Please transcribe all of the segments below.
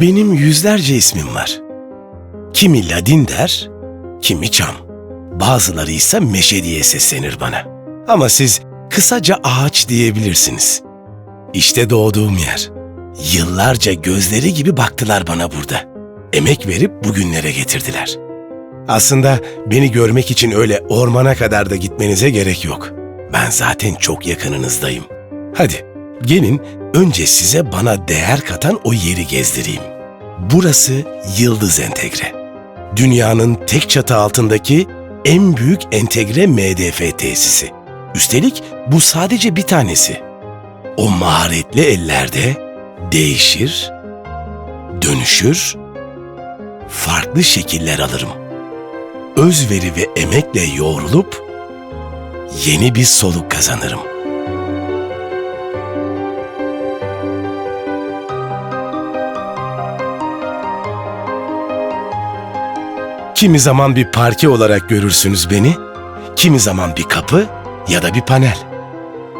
Benim yüzlerce ismim var. Kimi Ladin der, kimi Çam. Bazıları ise Meşe diye seslenir bana. Ama siz kısaca ağaç diyebilirsiniz. İşte doğduğum yer. Yıllarca gözleri gibi baktılar bana burada. Emek verip bugünlere getirdiler. Aslında beni görmek için öyle ormana kadar da gitmenize gerek yok. Ben zaten çok yakınınızdayım. Hadi gelin önce size bana değer katan o yeri gezdireyim. Burası Yıldız Entegre. Dünyanın tek çatı altındaki en büyük entegre MDF tesisi. Üstelik bu sadece bir tanesi. O maharetli ellerde değişir, dönüşür, farklı şekiller alırım. Özveri ve emekle yoğrulup yeni bir soluk kazanırım. Kimi zaman bir parke olarak görürsünüz beni, kimi zaman bir kapı ya da bir panel.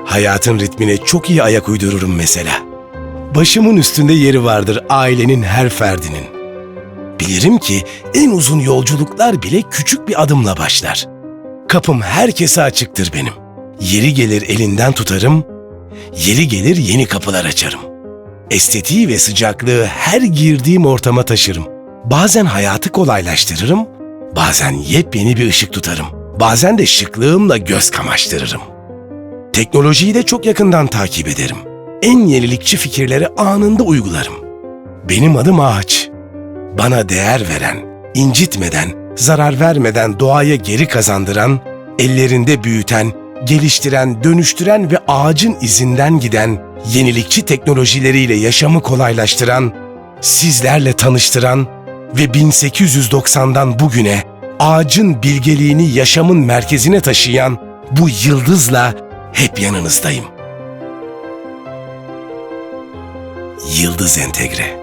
Hayatın ritmine çok iyi ayak uydururum mesela. Başımın üstünde yeri vardır ailenin her ferdinin. Bilirim ki en uzun yolculuklar bile küçük bir adımla başlar. Kapım herkese açıktır benim. Yeri gelir elinden tutarım, yeri gelir yeni kapılar açarım. Estetiği ve sıcaklığı her girdiğim ortama taşırım. Bazen hayatı kolaylaştırırım, bazen yepyeni bir ışık tutarım. Bazen de şıklığımla göz kamaştırırım. Teknolojiyi de çok yakından takip ederim. En yenilikçi fikirleri anında uygularım. Benim adım ağaç. Bana değer veren, incitmeden, zarar vermeden doğaya geri kazandıran, ellerinde büyüten, geliştiren, dönüştüren ve ağacın izinden giden, yenilikçi teknolojileriyle yaşamı kolaylaştıran, sizlerle tanıştıran ve 1890'dan bugüne ağacın bilgeliğini yaşamın merkezine taşıyan bu yıldızla hep yanınızdayım. Yıldız Entegre